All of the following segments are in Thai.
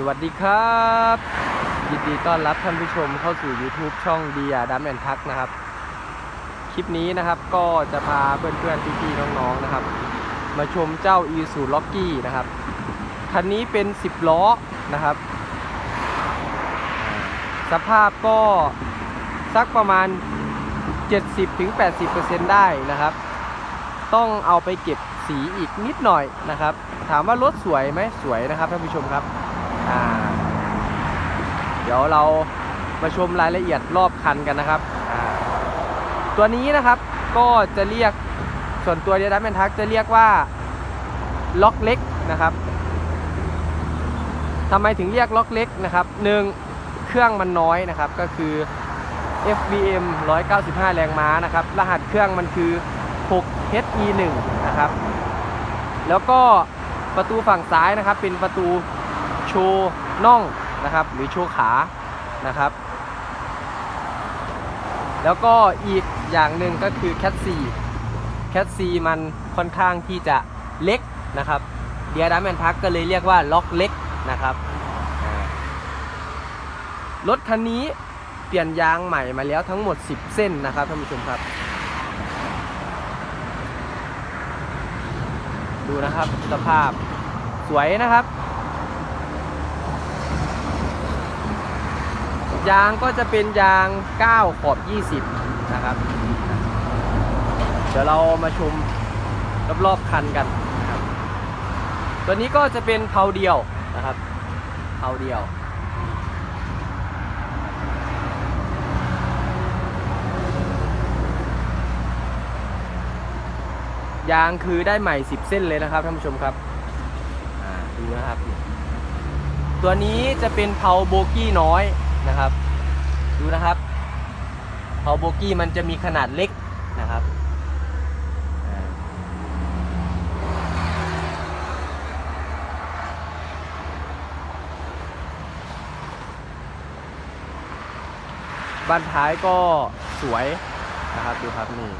สวัสดีครับ ยินดีต้อนรับท่านผู้ชมเข้าสู่ YouTube ช่องดีอาดัมแอนทักนะครับ คลิปนี้นะครับก็จะพาเพื่อนๆพี่ๆน้องๆนะครับ มาชมเจ้า e ูล็อกกี้นะครับ คันนี้เป็น 10 ล้อนะครับ สภาพก็สักประมาณ 70-80%ได้นะครับ ต้องเอาไปเก็บสีอีกนิดหน่อยนะครับ ถามว่ารถสวยไหมสวยนะครับท่านผู้ชมครับ อ่า เดี๋ยวเรามาชมรายละเอียดรอบคันกันนะครับ ตัวนี้นะครับก็จะเรียกส่วนตัวเดียดัมแมนทักจะเรียกว่าล็อกเล็กนะครับทำไมถึงเรียกล็อกเล็กนะครับหนึ่งเครื่องมันน้อยนะครับก็คือ FBM 195 แรงม้านะครับ รหัสเครื่องมันคือ 6HE1 นะครับ แล้วก็ประตูฝั่งซ้ายนะครับ เป็นประตู น่องนะครับ หรือชูขานะครับ แล้วก็อีกอย่างหนึ่งก็คือแคทซีแคทซีมันค่อนข้างที่จะเล็กนะครับเดียร์ดัมแอนทักก็เลยเรียกว่าล็อกเล็กนะครับรถคันนี้เปลี่ยนยางใหม่มาแล้วทั้งหมด 10 เส้นนะครับท่านผู้ชมครับ ดูนะครับสภาพสวยนะครับ ยางก็จะเป็นยาง 9 ขอบ 20 นะครับ เดี๋ยวเรามาชมรอบๆคันกันนะครับ ตัวนี้ก็จะเป็นเพาเดียวนะครับเพาเดียวยางคือได้ใหม่ 10 เส้นเลยนะครับท่านผู้ชมครับอ่าดูนะครับ ตัวนี้จะเป็นเพาโบกี้น้อย นะครับ ดูนะครับพอโบกี้มันจะมีขนาดเล็กนะครับบ้านท้ายก็สวยนะครับดูครับนี่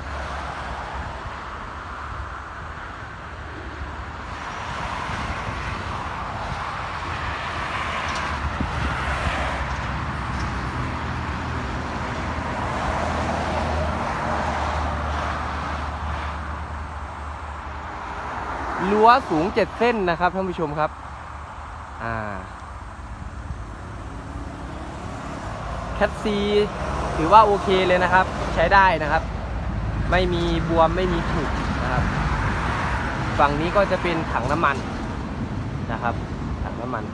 รั้วสูง7เส้นนะครับท่านผู้ชมครับ อ่าแคทซีถือว่าโอเคเลยนะครับ ใช้ได้นะครับ ไม่มีบวมไม่มีผุนะครับ ฝั่งนี้ก็จะเป็นถังน้ำมันนะครับ ถังน้ำมัน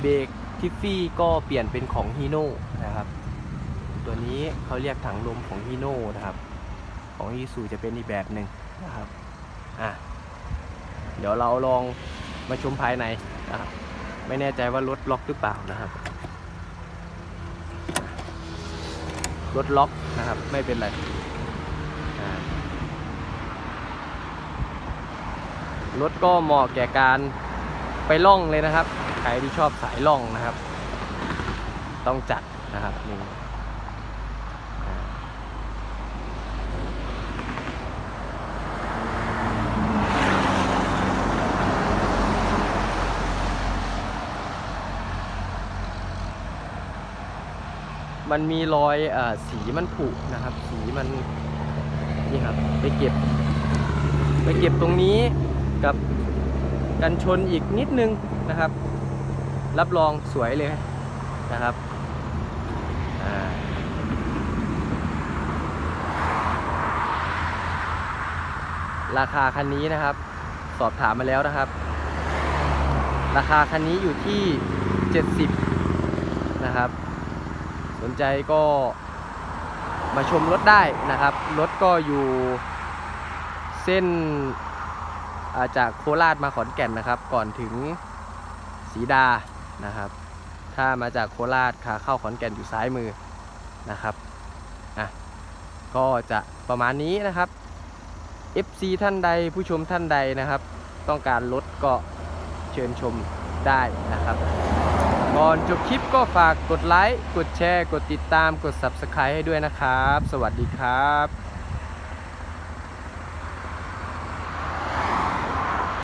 เบรกทิฟฟี่ก็เปลี่ยนเป็นของฮีโน่นะครับ ตัวนี้เขาเรียกถังลมของฮีโน่นะครับ ของฮีซูจะเป็นอีกแบบหนึ่งนะครับ อะเดี๋ยวเราลองมาชมภายในนะครับไม่แน่ใจว่ารถล็อกหรือเปล่านะครับ รถล็อกนะครับ ไม่เป็นไรรถก็เหมาะแก่การไปล่องเลยนะครับ ใครที่ชอบสายล่องนะครับ ต้องจัดนะครับนี่ มันมีรอยอสีมันผุนะครับ สีมันนี่ครับไปเก็บ ไปเก็บตรงนี้กับกันชนอีกนิดนึงนะครับ รับรองสวยเลยนะครับราคาคันนี้นะครับ สอบถามมาแล้วนะครับ ราคาคันนี้อยู่ที่ 70 นะครับ สนใจก็มาชมรถได้นะครับ รถก็อยู่เส้นาจากโคราชมาขอนแก่นนะครับ ก่อนถึงศรีดานะครับ ถ้ามาจากโคราชขาเข้าขอนแก่นอยู่ซ้ายมือนะครับอะก็จะประมาณนี้นะครับ FC ท่านใดผู้ชมท่านใดนะครับ ต้องการรถก็เชิญชมได้นะครับ ก่อนจบคลิปก็ฝากกดไลค์ กดแชร์ กดติดตาม กด Subscribe ให้ด้วยนะครับ สวัสดีครับ